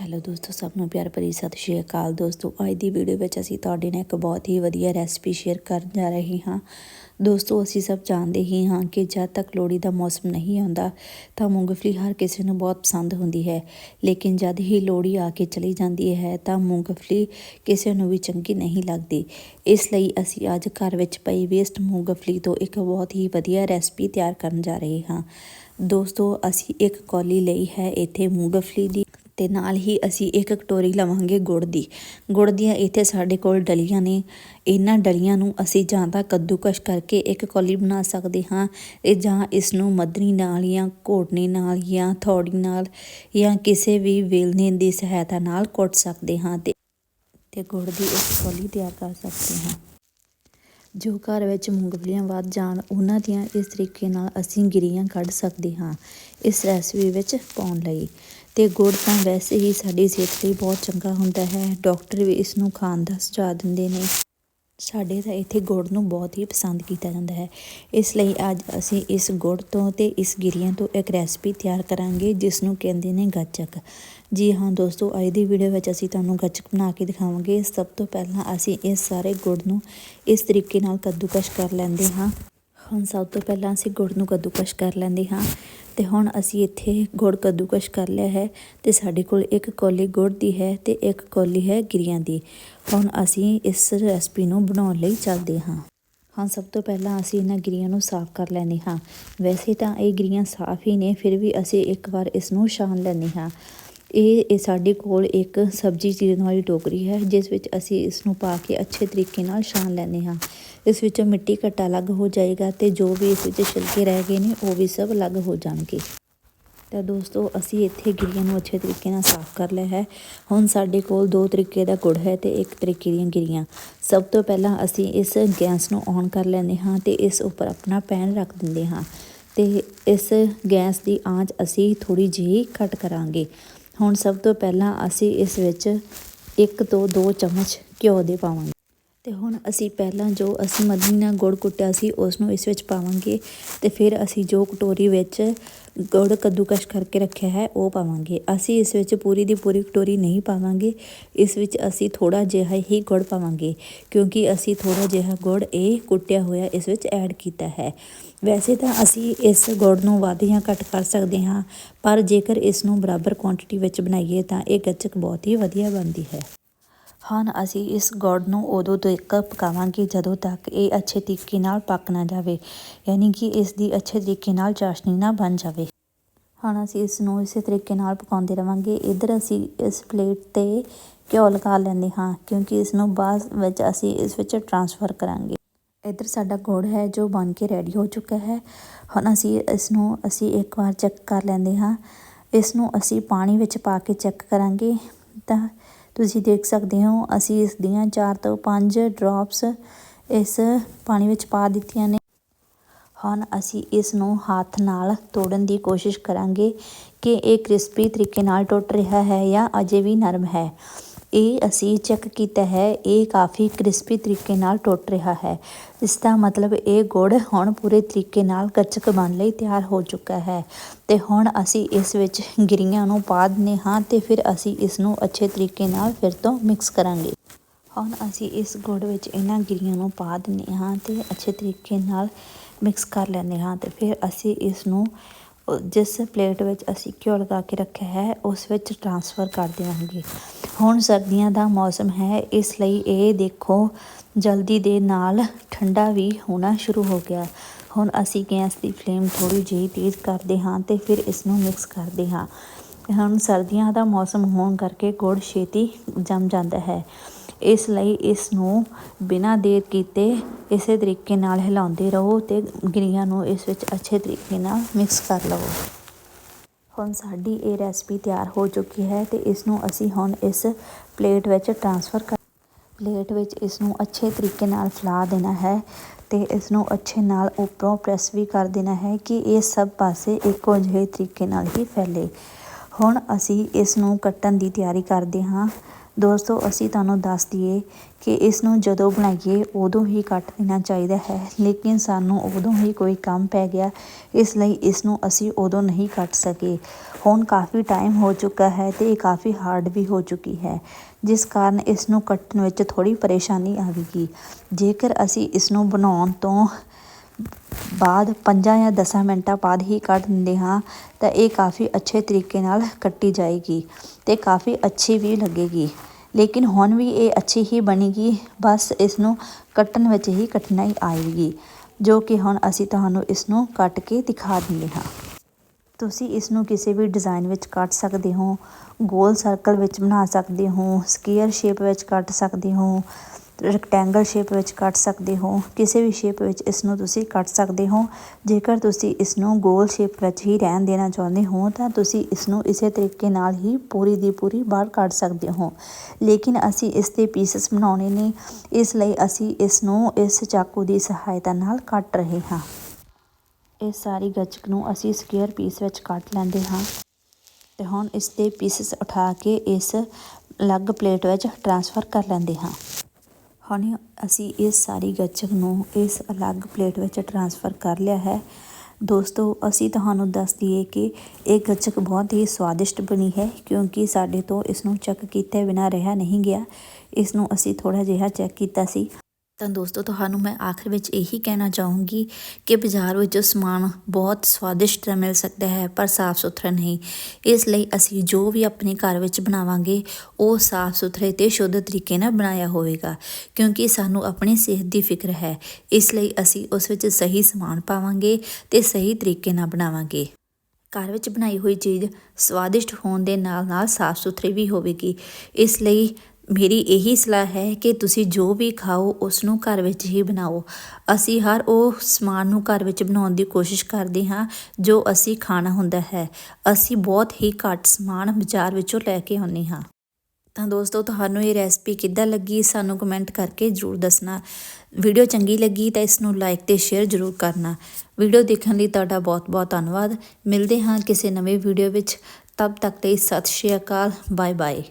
Hello ਦੋਸਤੋ, ਸਭ ਨੂੰ ਪਿਆਰ ਭਰੀ ਸਤਿ ਸ਼੍ਰੀ ਅਕਾਲ ਦੋਸਤੋ। ਅੱਜ ਦੀ ਵੀਡੀਓ ਵਿੱਚ ਅਸੀਂ ਤੁਹਾਡੇ ਨਾਲ ਇੱਕ ਬਹੁਤ ਹੀ ਵਧੀਆ ਰੈਸਪੀ ਸ਼ੇਅਰ ਕਰਨ ਜਾ ਰਹੇ ਹਾਂ। ਦੋਸਤੋ, ਅਸੀਂ ਸਭ ਜਾਣਦੇ ਹੀ ਹਾਂ ਕਿ ਜਦ ਤੱਕ ਲੋਹੜੀ ਦਾ ਮੌਸਮ ਨਹੀਂ ਆਉਂਦਾ, ਤਾਂ ਮੂੰਗਫਲੀ ਹਰ ਕਿਸੇ ਨੂੰ ਬਹੁਤ ਪਸੰਦ ਹੁੰਦੀ ਹੈ। ਲੇਕਿਨ ਜਦ ਹੀ ਲੋਹੜੀ ਆ ਕੇ ਚਲੀ ਜਾਂਦੀ ਹੈ, ਤਾਂ ਮੂੰਗਫਲੀ ਕਿਸੇ ਨੂੰ ਵੀ ਚੰਗੀ ਨਹੀਂ ਲੱਗਦੀ। ਇਸ ਲਈ ਅਸੀਂ ਅੱਜ ਘਰ ਵਿੱਚ ਪਈ ਵੇਸਟ ਮੂੰਗਫਲੀ ਤੋਂ ਇੱਕ ਬਹੁਤ ਹੀ ਵਧੀਆ ਰੈਸਪੀ ਤਿਆਰ ਕਰਨ ਜਾ ਰਹੇ ਹਾਂ। ਦੋਸਤੋ, ਅਸੀਂ ਇੱਕ ਕੌਲੀ ਲਈ ਹੈ ਇੱਥੇ ਮੂੰਗਫਲੀ ਦੀ ਤੇ ਨਾਲ ਹੀ ਅਸੀਂ ਇੱਕ ਕਟੋਰੀ ਲਵਾਂਗੇ ਗੁੜ ਦੀ। ਗੁੜ ਦੀਆਂ ਇੱਥੇ ਸਾਡੇ ਕੋਲ ਡਲੀਆਂ ਨੇ। ਇਹਨਾਂ ਡਲੀਆਂ ਨੂੰ ਅਸੀਂ ਜਾਂ ਤਾਂ ਕੱਦੂਕਸ਼ ਕਰਕੇ ਇੱਕ ਕੌਲੀ ਬਣਾ ਸਕਦੇ ਹਾਂ ਇਹ ਜਾਂ ਇਸ ਨੂੰ ਮੱਧਨੀ ਨਾਲ ਜਾਂ ਘੋਟਣੀ ਨਾਲ ਜਾਂ ਥੋੜੀ ਨਾਲ ਜਾਂ ਕਿਸੇ ਵੀ ਵੇਲਣੇ ਦੀ ਸਹਾਇਤਾ ਨਾਲ ਕੁੱਟ ਸਕਦੇ ਹਾਂ ਤੇ ਤੇ ਗੁੜ ਦੀ ਇੱਕ ਕੌਲੀ ਤਿਆਰ ਕਰ ਸਕਦੇ ਹਾਂ। ਜੋ ਘਰ ਵਿੱਚ ਮੂੰਗਫਲੀਆਂ ਵੱਧ ਜਾਣ, ਉਹਨਾਂ ਦੀਆਂ ਇਸ ਤਰੀਕੇ ਨਾਲ ਅਸੀਂ ਗਿਰੀਆਂ ਕੱਢ ਸਕਦੇ ਹਾਂ ਇਸ ਰੈਸਪੀ ਵਿੱਚ ਪਾਉਣ ਲਈ। ਤੇ ਗੁੜ ਤਾਂ ਵੈਸੇ ਹੀ ਸਾਡੀ ਸਿਹਤ ਲਈ ਬਹੁਤ ਚੰਗਾ ਹੁੰਦਾ ਹੈ। ਡਾਕਟਰ ਵੀ ਇਸ ਨੂੰ ਖਾਣ ਦਾ ਸੁਝਾਅ ਦਿੰਦੇ ਨੇ। ਸਾਡੇ ਤਾਂ ਇੱਥੇ ਗੁੜ ਨੂੰ ਬਹੁਤ ਹੀ ਪਸੰਦ ਕੀਤਾ ਜਾਂਦਾ ਹੈ। ਇਸ ਲਈ ਅੱਜ ਅਸੀਂ ਇਸ ਗੁੜ ਤੋਂ ਤੇ ਇਸ ਗਿਰੀਆਂ ਤੋਂ ਇੱਕ ਰੈਸਪੀ ਤਿਆਰ ਕਰਾਂਗੇ ਜਿਸ ਨੂੰ ਕਹਿੰਦੇ ਨੇ ਗੱਚਕ। ਜੀ ਹਾਂ ਦੋਸਤੋ, ਅੱਜ ਦੀ ਵੀਡੀਓ ਵਿੱਚ ਅਸੀਂ ਤੁਹਾਨੂੰ ਗੱਚਕ ਬਣਾ ਕੇ ਦਿਖਾਵਾਂਗੇ। ਸਭ ਤੋਂ ਪਹਿਲਾਂ ਅਸੀਂ ਇਸ ਸਾਰੇ ਗੁੜ ਨੂੰ ਇਸ ਤਰੀਕੇ ਨਾਲ ਕੱਦੂਕਸ਼ ਕਰ ਲੈਂਦੇ ਹਾਂ। ਹੁਣ ਸਭ ਤੋਂ ਪਹਿਲਾਂ ਅਸੀਂ ਗੁੜ ਨੂੰ ਕੱਦੂਕਸ਼ ਕਰ ਲੈਂਦੇ ਹਾਂ ਤੇ ਹੁਣ ਅਸੀਂ ਇੱਥੇ ਗੁੜ ਕੱਦੂਕਸ਼ ਕਰ ਲਿਆ ਹੈ ਤੇ ਸਾਡੇ ਕੋਲ ਇੱਕ ਕੌਲੀ ਗੁੜ ਦੀ ਹੈ ਤੇ ਇੱਕ ਕੌਲੀ ਹੈ ਗਿਰੀਆਂ ਦੀ। ਹੁਣ ਅਸੀਂ ਇਸ ਰੈਸਪੀ ਨੂੰ ਬਣਾਉਣ ਲਈ ਚੱਲਦੇ ਹਾਂ। ਹਾਂ ਸਭ ਤੋਂ ਪਹਿਲਾਂ ਅਸੀਂ ਇਹਨਾਂ ਗਿਰੀਆਂ ਨੂੰ ਸਾਫ਼ ਕਰ ਲੈਂਦੇ ਹਾਂ। ਵੈਸੇ ਤਾਂ ਇਹ ਗਿਰੀਆਂ ਸਾਫ਼ ਹੀ ਨੇ, ਫਿਰ ਵੀ ਅਸੀਂ ਇੱਕ ਵਾਰ ਇਸ ਨੂੰ ਛਾਣ ਲੈਂਦੇ ਹਾਂ। ਇਹ ਇਹ ਸਾਡੇ ਕੋਲ ਇੱਕ ਸਬਜ਼ੀ ਚੀਰਨ ਵਾਲੀ ਟੋਕਰੀ ਹੈ, ਜਿਸ ਵਿੱਚ ਅਸੀਂ ਇਸ ਨੂੰ ਪਾ ਕੇ ਅੱਛੇ ਤਰੀਕੇ ਨਾਲ ਛਾਣ ਲੈਂਦੇ ਹਾਂ। ਇਸ ਵਿੱਚੋਂ ਮਿੱਟੀ ਘੱਟਾ ਅਲੱਗ ਹੋ ਜਾਏਗਾ ਤੇ ਜੋ ਵੀ ਇਸ ਵਿੱਚ ਛਿਲਕੇ ਰਹਿ ਗਏ ਨੇ, ਉਹ ਵੀ ਸਭ ਅਲੱਗ ਹੋ ਜਾਣਗੇ। ਤਾਂ ਦੋਸਤੋ, ਅਸੀਂ ਇੱਥੇ ਗਿਰੀਆਂ ਨੂੰ ਅੱਛੇ ਤਰੀਕੇ ਨਾਲ ਸਾਫ਼ ਕਰ ਲਿਆ ਹੈ। ਹੁਣ ਸਾਡੇ ਕੋਲ ਦੋ ਤਰੀਕੇ ਦਾ ਗੁੜ ਹੈ ਤੇ ਇੱਕ ਤਰੀਕੇ ਦੀਆਂ ਗਿਰੀਆਂ। ਸਭ ਤੋਂ ਪਹਿਲਾਂ ਅਸੀਂ ਇਸ ਗੈਸ ਨੂੰ ਔਨ ਕਰ ਲੈਂਦੇ ਹਾਂ ਤੇ ਇਸ ਉੱਪਰ ਆਪਣਾ ਪੈਨ ਰੱਖ ਦਿੰਦੇ ਹਾਂ। ਤੇ ਇਸ ਗੈਸ ਦੀ ਆਂਚ ਅਸੀਂ ਥੋੜੀ ਜਿਹੀ ਘੱਟ ਕਰਾਂਗੇ। ਹੁਣ ਸਭ ਤੋਂ ਪਹਿਲਾਂ ਅਸੀਂ ਇਸ ਵਿੱਚ ਇੱਕ ਤੋਂ ਦੋ ਚਮਚ ਘਿਓ ਦੇ ਪਾਵਾਂਗੇ। ਤੇ ਹੁਣ ਅਸੀਂ ਪਹਿਲਾਂ ਜੋ ਅਸੀਂ ਮੱਧੀ ਨਾਲ ਗੁੜ ਕੁੱਟਿਆ ਸੀ ਉਸ ਨੂੰ ਇਸ ਵਿੱਚ ਪਾਵਾਂਗੇ ਤੇ ਫਿਰ ਅਸੀਂ ਜੋ ਕਟੋਰੀ ਵਿੱਚ ਗੁੜ ਕੱਦੂਕਸ਼ ਕਰਕੇ ਰੱਖਿਆ ਹੈ, ਉਹ ਪਾਵਾਂਗੇ। ਅਸੀਂ ਇਸ ਵਿੱਚ ਪੂਰੀ ਦੀ ਪੂਰੀ ਕਟੋਰੀ ਨਹੀਂ ਪਾਵਾਂਗੇ। ਇਸ ਵਿੱਚ ਅਸੀਂ ਥੋੜਾ ਜਿਹਾ ਹੀ ਗੁੜ ਪਾਵਾਂਗੇ, ਕਿਉਂਕਿ ਅਸੀਂ ਥੋੜਾ ਜਿਹਾ ਗੁੜ ਇਹ ਕੁੱਟਿਆ ਹੋਇਆ ਇਸ ਵਿੱਚ ਐਡ ਕੀਤਾ ਹੈ। ਵੈਸੇ ਤਾਂ ਅਸੀਂ ਇਸ ਗੁੜ ਨੂੰ ਵੱਧ ਜਾਂ ਘੱਟ ਕਰ ਸਕਦੇ ਹਾਂ, ਪਰ ਜੇਕਰ ਇਸ ਨੂੰ ਬਰਾਬਰ ਕੁਆਂਟੀਟੀ ਵਿੱਚ ਬਣਾਈਏ ਤਾਂ ਇਹ ਗੱਚਕ ਬਹੁਤ ਹੀ ਵਧੀਆ ਬਣਦੀ ਹੈ। ਹੁਣ ਅਸੀਂ ਇਸ ਗੁੜ ਨੂੰ ਉਦੋਂ ਤੱਕ ਪਕਾਵਾਂਗੇ ਜਦੋਂ ਤੱਕ ਇਹ ਅੱਛੇ ਤਰੀਕੇ ਨਾਲ ਪੱਕ ਨਾ ਜਾਵੇ, ਯਾਨੀ ਕਿ ਇਸ ਦੀ ਅੱਛੇ ਤਰੀਕੇ ਨਾਲ ਚਾਸ਼ਨੀ ਨਾ ਬਣ ਜਾਵੇ। ਹੁਣ ਅਸੀਂ ਇਸ ਨੂੰ ਇਸੇ ਤਰੀਕੇ ਨਾਲ ਪਕਾਉਂਦੇ ਰਵਾਂਗੇ। ਇਧਰ ਅਸੀਂ ਇਸ ਪਲੇਟ ਤੇ ਘਿਓ ਲਗਾ ਲੈਂਦੇ ਹਾਂ, ਕਿਉਂਕਿ ਇਸ ਨੂੰ ਬਾਅਦ ਵਿੱਚ ਅਸੀਂ ਇਸ ਵਿੱਚ ਟਰਾਂਸਫਰ ਕਰਾਂਗੇ। ਇਧਰ ਸਾਡਾ ਗੁੜ ਹੈ, ਜੋ ਬਣ ਕੇ ਰੈਡੀ ਹੋ ਚੁੱਕਾ ਹੈ। ਹੁਣ ਅਸੀਂ ਇਸ ਨੂੰ, ਅਸੀਂ ਇੱਕ ਵਾਰ ਚੈੱਕ ਕਰ ਲੈਂਦੇ ਹਾਂ। ਇਸ ਨੂੰ ਅਸੀਂ ਪਾਣੀ ਵਿੱਚ ਪਾ ਕੇ ਚੈੱਕ ਕਰਾਂਗੇ ਤਾਂ ਤੁਸੀਂ ਦੇਖ ਸਕਦੇ ਹੋ, ਅਸੀਂ ਇਸ ਦੀਆਂ 4 ਤੋਂ 5 ਡ੍ਰੌਪਸ ਇਸ ਪਾਣੀ ਵਿੱਚ ਪਾ ਦਿੱਤੀਆਂ ਨੇ। ਹੁਣ ਅਸੀਂ ਇਸ ਨੂੰ ਹੱਥ ਨਾਲ ਤੋੜਨ ਦੀ ਕੋਸ਼ਿਸ਼ ਕਰਾਂਗੇ ਕਿ ਇਹ ਕ੍ਰਿਸਪੀ ਤਰੀਕੇ ਨਾਲ ਟੁੱਟ ਰਿਹਾ ਹੈ ਜਾਂ ਅਜੇ ਵੀ ਨਰਮ ਹੈ। ਇਹ ਅਸੀਂ ਚੈੱਕ ਕੀਤਾ ਹੈ, ਇਹ ਕਾਫੀ ਕ੍ਰਿਸਪੀ ਤਰੀਕੇ ਨਾਲ ਟੁੱਟ ਰਿਹਾ ਹੈ। ਇਸ ਦਾ ਮਤਲਬ ਇਹ ਗੁੜ ਹੁਣ ਪੂਰੇ ਤਰੀਕੇ ਨਾਲ ਗੱਚਕ ਬਣ ਲਈ ਤਿਆਰ ਹੋ ਚੁੱਕਾ ਹੈ। ਤੇ ਹੁਣ ਅਸੀਂ ਇਸ ਵਿੱਚ ਗਿਰੀਆਂ ਨੂੰ ਪਾ ਦਿੰਦੇ ਹਾਂ ਤੇ ਫਿਰ ਅਸੀਂ ਇਸ ਨੂੰ ਅੱਛੇ ਤਰੀਕੇ ਨਾਲ ਫਿਰ ਤੋਂ ਮਿਕਸ ਕਰਾਂਗੇ। ਹੁਣ ਅਸੀਂ ਇਸ ਗੁੜ ਵਿੱਚ ਇਹਨਾਂ ਗਿਰੀਆਂ ਨੂੰ ਪਾ ਦਿੰਦੇ ਹਾਂ ਤੇ ਅੱਛੇ ਤਰੀਕੇ ਨਾਲ ਮਿਕਸ ਕਰ ਲੈਂਦੇ ਹਾਂ ਤੇ ਫਿਰ ਅਸੀਂ ਇਸ ਨੂੰ ਜਿਸ ਪਲੇਟ ਵਿੱਚ ਅਸੀਂ ਘਿਓ ਲਗਾ ਕੇ ਰੱਖਿਆ ਹੈ, ਉਸ ਵਿੱਚ ਟਰਾਂਸਫਰ ਕਰ ਦੇਵਾਂਗੇ ਹੁਣ ਸਰਦੀਆਂ ਦਾ ਮੌਸਮ ਹੈ, ਇਸ ਲਈ ਇਹ ਦੇਖੋ, ਜਲਦੀ ਦੇ ਨਾਲ ਠੰਡਾ ਵੀ ਹੋਣਾ ਸ਼ੁਰੂ ਹੋ ਗਿਆ। ਹੁਣ ਅਸੀਂ ਗੈਸ ਦੀ ਫਲੇਮ ਥੋੜੀ ਜਿਹੀ ਤੇਜ਼ ਕਰਦੇ ਹਾਂ ਤੇ ਫਿਰ ਇਸ ਨੂੰ ਮਿਕਸ ਕਰਦੇ ਹਾਂ। ਹੁਣ ਸਰਦੀਆਂ ਦਾ ਮੌਸਮ ਹੋਣ ਕਰਕੇ ਗੁੜ ਛੇਤੀ ਜੰਮ ਜਾਂਦਾ ਹੈ। ਇਸ ਲਈ ਇਸ ਨੂੰ ਬਿਨਾਂ ਦੇਰ ਕੀਤੇ ਇਸੇ ਤਰੀਕੇ ਨਾਲ ਹਿਲਾਉਂਦੇ ਰਹੋ ਅਤੇ ਗਿਰੀਆਂ ਨੂੰ ਇਸ ਵਿੱਚ ਅੱਛੇ ਤਰੀਕੇ ਨਾਲ ਮਿਕਸ ਕਰ ਲਵੋ। ਹੁਣ ਸਾਡੀ ਇਹ ਰੈਸਪੀ ਤਿਆਰ ਹੋ ਚੁੱਕੀ ਹੈ ਅਤੇ ਇਸ ਨੂੰ ਅਸੀਂ ਹੁਣ ਇਸ ਪਲੇਟ ਵਿੱਚ ਟ੍ਰਾਂਸਫਰ ਕਰ ਪਲੇਟ ਵਿੱਚ ਇਸ ਨੂੰ ਅੱਛੇ ਤਰੀਕੇ ਨਾਲ ਫੈਲਾ ਦੇਣਾ ਹੈ ਤੇ ਇਸ ਨੂੰ ਅੱਛੇ ਨਾਲ ਉੱਪਰੋਂ ਪ੍ਰੈਸ ਵੀ ਕਰ ਦੇਣਾ ਹੈ ਕਿ ਇਹ ਸਭ ਪਾਸੇ ਇੱਕੋ ਜਿਹੇ ਤਰੀਕੇ ਨਾਲ ਹੀ ਫੈਲੇ। ਹੁਣ ਅਸੀਂ ਇਸ ਨੂੰ ਕੱਟਣ ਦੀ ਤਿਆਰੀ ਕਰਦੇ ਹਾਂ। ਦੋਸਤੋ, ਅਸੀਂ ਤੁਹਾਨੂੰ ਦੱਸ ਦਈਏ ਕਿ ਇਸ ਨੂੰ ਜਦੋਂ ਬਣਾਈਏ, ਉਦੋਂ ਹੀ ਕੱਟ ਦੇਣਾ ਚਾਹੀਦਾ ਹੈ। ਲੇਕਿਨ ਸਾਨੂੰ ਉਦੋਂ ਹੀ ਕੋਈ ਕੰਮ ਪੈ ਗਿਆ, ਇਸ ਲਈ ਇਸ ਨੂੰ ਅਸੀਂ ਉਦੋਂ ਨਹੀਂ ਕੱਟ ਸਕੇ। ਹੁਣ ਕਾਫੀ ਟਾਈਮ ਹੋ ਚੁੱਕਾ ਹੈ ਤੇ ਇਹ ਕਾਫੀ ਹਾਰਡ ਵੀ ਹੋ ਚੁੱਕੀ ਹੈ, ਜਿਸ ਕਾਰਨ ਇਸ ਨੂੰ ਕੱਟਣ ਵਿੱਚ ਥੋੜੀ ਪਰੇਸ਼ਾਨੀ ਆਵੇਗੀ ਜੇਕਰ ਅਸੀਂ ਇਸ ਨੂੰ ਬਣਾਉਣ ਤੋਂ ਬਾਅਦ 5 ਜਾਂ 10 ਮਿੰਟਾਂ ਬਾਅਦ ਹੀ ਕੱਢ ਦਿੰਦੇ ਹਾਂ, ਤਾਂ ਇਹ ਕਾਫੀ ਅੱਛੇ ਤਰੀਕੇ ਨਾਲ ਕੱਟੀ ਜਾਏਗੀ ਤੇ ਕਾਫੀ ਅੱਛੀ ਵੀ ਲੱਗੇਗੀ। ਲੇਕਿਨ ਹੁਣ ਵੀ ਇਹ ਅੱਛੀ ਹੀ ਬਣੇਗੀ, ਬਸ ਇਸ ਨੂੰ ਕੱਟਣ ਵਿੱਚ ਹੀ ਕਠਿਨਾਈ ਆਏਗੀ, ਜੋ ਕਿ ਹੁਣ ਅਸੀਂ ਤੁਹਾਨੂੰ ਇਸ ਨੂੰ ਕੱਟ ਕੇ ਦਿਖਾ ਦਿੰਦੇ ਹਾਂ। ਤੁਸੀਂ ਇਸ ਨੂੰ ਕਿਸੇ ਵੀ ਡਿਜ਼ਾਈਨ ਵਿੱਚ ਕੱਟ ਸਕਦੇ ਹੋ, ਗੋਲ ਸਰਕਲ ਵਿੱਚ ਬਣਾ ਸਕਦੇ ਹੋ, ਸਕੁਅਰ ਸ਼ੇਪ ਵਿੱਚ ਕੱਟ ਸਕਦੇ ਹੋ ਰੈਕਟੈਂਗਲ ਸ਼ੇਪ ਵਿੱਚ ਕੱਟ ਸਕਦੇ ਹੋ, ਕਿਸੇ ਵੀ ਸ਼ੇਪ ਵਿੱਚ ਇਸ ਨੂੰ ਤੁਸੀਂ ਕੱਟ ਸਕਦੇ ਹੋ। ਜੇਕਰ ਤੁਸੀਂ ਇਸ ਨੂੰ ਗੋਲ ਸ਼ੇਪ ਵਿੱਚ ਹੀ ਰਹਿਣ ਦੇਣਾ ਚਾਹੁੰਦੇ ਹੋ, ਤਾਂ ਤੁਸੀਂ ਇਸ ਨੂੰ ਇਸੇ ਤਰੀਕੇ ਨਾਲ ਹੀ ਪੂਰੀ ਦੀ ਪੂਰੀ ਬਾਹਰ ਕੱਢ ਸਕਦੇ ਹੋ। ਲੇਕਿਨ ਅਸੀਂ ਇਸ ਦੇ ਪੀਸਸ ਬਣਾਉਣੇ ਨੇ, ਇਸ ਲਈ ਅਸੀਂ ਇਸ ਨੂੰ ਇਸ ਚਾਕੂ ਦੀ ਸਹਾਇਤਾ ਨਾਲ ਕੱਟ ਰਹੇ ਹਾਂ। ਇਸ ਸਾਰੀ ਗੱਚਕ ਨੂੰ ਅਸੀਂ ਸਕੁਅਰ ਪੀਸ ਵਿੱਚ ਕੱਟ ਲੈਂਦੇ ਹਾਂ। ਤੇ ਹੁਣ ਇਸ ਦੇ ਪੀਸਸ ਉਠਾ ਕੇ ਇਸ ਅਲੱਗ ਪਲੇਟ ਵਿੱਚ ਟ੍ਰਾਂਸਫਰ ਕਰ ਲੈਂਦੇ ਹਾਂ। ਹੁਣ ਅਸੀਂ ਇਸ ਸਾਰੀ ਗੱਚਕ ਨੂੰ ਇਸ ਅਲੱਗ ਪਲੇਟ ਵਿੱਚ ਟ੍ਰਾਂਸਫਰ ਕਰ ਲਿਆ ਹੈ। ਦੋਸਤੋ, ਅਸੀਂ ਤੁਹਾਨੂੰ ਦੱਸ ਦਈਏ ਕਿ ਇਹ ਗੱਚਕ ਬਹੁਤ ਹੀ ਸਵਾਦਿਸ਼ਟ ਬਣੀ ਹੈ ਕਿਉਂਕਿ ਸਾਡੇ ਤੋਂ ਇਸ ਨੂੰ ਚੈੱਕ ਕੀਤੇ ਬਿਨਾ ਰਿਹਾ ਨਹੀਂ ਗਿਆ। ਇਸ ਨੂੰ ਅਸੀਂ ਥੋੜਾ ਜਿਹਾ ਚੈੱਕ ਕੀਤਾ ਸੀ। ਤਾਂ ਦੋਸਤੋ, ਤੁਹਾਨੂੰ ਮੈਂ ਆਖਰ ਵਿੱਚ ਇਹੀ ਕਹਿਣਾ ਚਾਹੂੰਗੀ ਕਿ ਬਾਜ਼ਾਰ ਵਿੱਚੋਂ ਸਮਾਨ ਬਹੁਤ ਸਵਾਦਿਸ਼ਟ ਤਾਂ ਮਿਲ ਸਕਦਾ ਹੈ, ਪਰ ਸਾਫ਼ ਸੁਥਰਾ ਨਹੀਂ। ਇਸ ਲਈ ਅਸੀਂ ਜੋ ਵੀ ਆਪਣੇ ਘਰ ਵਿੱਚ ਬਣਾਵਾਂਗੇ, ਉਹ ਸਾਫ਼ ਸੁਥਰੇ ਤੇ ਸ਼ੁੱਧ ਤਰੀਕੇ ਨਾਲ ਬਣਾਇਆ ਹੋਵੇਗਾ, ਕਿਉਂਕਿ ਸਾਨੂੰ ਆਪਣੀ ਸਿਹਤ ਦੀ ਫਿਕਰ ਹੈ। ਇਸ ਲਈ ਅਸੀਂ ਉਸ ਵਿੱਚ ਸਹੀ ਸਮਾਨ ਪਾਵਾਂਗੇ ਤੇ ਸਹੀ ਤਰੀਕੇ ਨਾਲ ਬਣਾਵਾਂਗੇ। ਘਰ ਵਿੱਚ ਬਣਾਈ ਹੋਈ ਚੀਜ਼ ਸਵਾਦਿਸ਼ਟ ਹੋਣ ਦੇ ਨਾਲ ਨਾਲ ਸਾਫ਼ ਸੁਥਰੀ ਵੀ ਹੋਵੇਗੀ। ਇਸ ਲਈ ਮੇਰੀ ਇਹੀ ਸਲਾਹ ਹੈ ਕਿ ਤੁਸੀਂ ਜੋ ਵੀ ਖਾਓ ਉਸ ਨੂੰ ਘਰ ਵਿੱਚ ਹੀ ਬਣਾਓ। ਅਸੀਂ ਹਰ ਉਹ ਸਮਾਨ ਨੂੰ ਘਰ ਵਿੱਚ ਬਣਾਉਣ ਦੀ ਕੋਸ਼ਿਸ਼ ਕਰਦੇ ਹਾਂ, ਜੋ ਅਸੀਂ ਖਾਣਾ ਹੁੰਦਾ ਹੈ। ਅਸੀਂ ਬਹੁਤ ਹੀ ਘੱਟ ਸਮਾਨ ਬਾਜ਼ਾਰ ਵਿੱਚੋਂ ਲੈ ਕੇ ਆਉਂਦੇ ਹਾਂ। ਤਾਂ ਦੋਸਤੋ, ਤੁਹਾਨੂੰ ਇਹ ਰੈਸਪੀ ਕਿੱਦਾਂ ਲੱਗੀ, ਸਾਨੂੰ ਕਮੈਂਟ ਕਰਕੇ ਜ਼ਰੂਰ ਦੱਸਣਾ। ਵੀਡੀਓ ਚੰਗੀ ਲੱਗੀ ਤਾਂ ਇਸ ਨੂੰ ਲਾਈਕ ਤੇ ਸ਼ੇਅਰ ਜ਼ਰੂਰ ਕਰਨਾ। ਵੀਡੀਓ ਦੇਖਣ ਲਈ ਤੁਹਾਡਾ ਬਹੁਤ ਬਹੁਤ ਧੰਨਵਾਦ। ਮਿਲਦੇ ਹਾਂ ਕਿਸੇ ਨਵੇਂ ਵੀਡੀਓ ਵਿੱਚ। ਤਬ ਤੱਕ ਲਈ ਸਤਿ ਸ਼੍ਰੀ ਅਕਾਲ ਬਾਏ ਬਾਏ